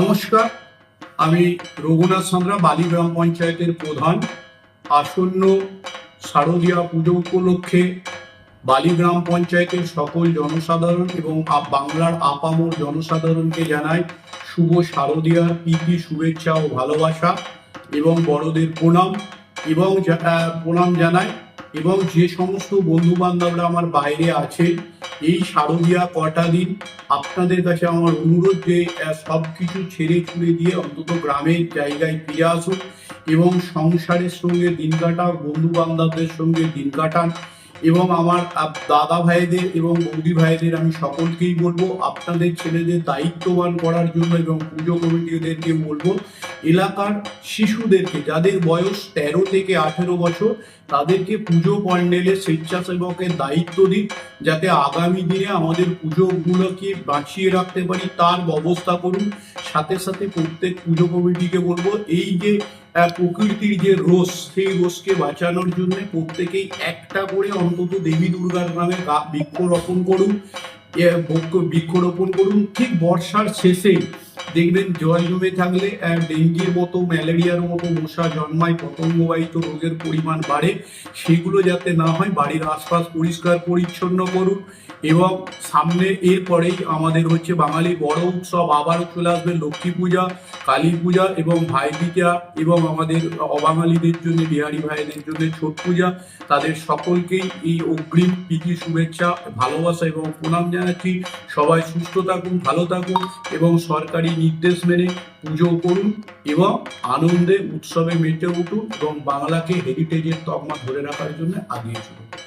নমস্কার, আমি রঘুনাথ সান্দ্রা বালি গ্রাম পঞ্চায়েতের প্রধান। আসন্ন শারদীয়া পুজো উপলক্ষে বালি গ্রাম পঞ্চায়েতের সকল জনসাধারণ এবং বাংলার আপামর জনসাধারণকে জানাই শুভ শারদীয়ার প্রীতি, শুভেচ্ছা ও ভালোবাসা এবং বড়দের প্রণাম এবং প্রণাম জানাই এবং যে সমস্ত বন্ধু বান্ধবরা আমার বাইরে আছে এই শারদীয়া কটা দিন আপনাদের কাছে আমার অনুরোধ যে সব কিছু ছেড়ে ছুড়ে দিয়ে অন্তত গ্রামের জায়গায় ফিরে আসুন এবং সংসারের সঙ্গে দিন কাটান বন্ধু বান্ধবদের সঙ্গে দিন কাটান এবং আমার দাদা ভাইদের এবং বৌদি ভাইদের আমি সকলকেই বলব, আপনাদের ছেলেদের দায়িত্ববান করার জন্য এবং পুজো কমিটিদেরকে বলব এলাকার শিশুদেরকে, যাদের বয়স তেরো থেকে আঠেরো বছর, তাদেরকে পুজো প্যান্ডেলের স্বেচ্ছাসেবকের দায়িত্ব দিন, যাতে আগামী দিনে আমাদের পুজোগুলোকে বাঁচিয়ে রাখতে পারি, তার ব্যবস্থা করুন। সাথে সাথে প্রত্যেক পুজো কমিটিকে বলব, এই যে প্রকৃতির যে রোষ, সেই রোষকে বাঁচানোর জন্য প্রত্যেকেই একটা করে অন্তত দেবী দুর্গার নামে বৃক্ষরোপণ করুন। বৃক্ষরোপণ করুন। ঠিক বর্ষার শেষেই দেখবেন জল জমে থাকলে ডেঙ্গির মতো, ম্যালেরিয়ার মতো, মশা জন্মায়, পতঙ্গবাহিত রোগের পরিমাণ বাড়ে। সেগুলো যাতে না হয়, বাড়ির আশপাশ পরিষ্কার, পরিচ্ছন্ন করুন এবং সামনে এরপরেই আমাদের হচ্ছে বাঙালি বড় উৎসব, আবারও চলে আসবে লক্ষ্মী পূজা, কালী পূজা এবং ভাইটিকা এবং আমাদের অবাঙালিদের জন্য, বিহারি ভাইদের জন্য ছট পূজা। তাদের সকলকেই এই অগ্রিম প্রীতি, শুভেচ্ছা, ভালোবাসা এবং প্রণাম জানাচ্ছি। সবাই সুস্থ থাকুন, ভালো থাকুন এবং সরকারি নির্দেশ মেনে পুজো করুন এবং আনন্দে উৎসবে মেতে উঠুন এবং বাংলাকে হেরিটেজের তকমা ধরে রাখার জন্য আগিয়ে চলুন।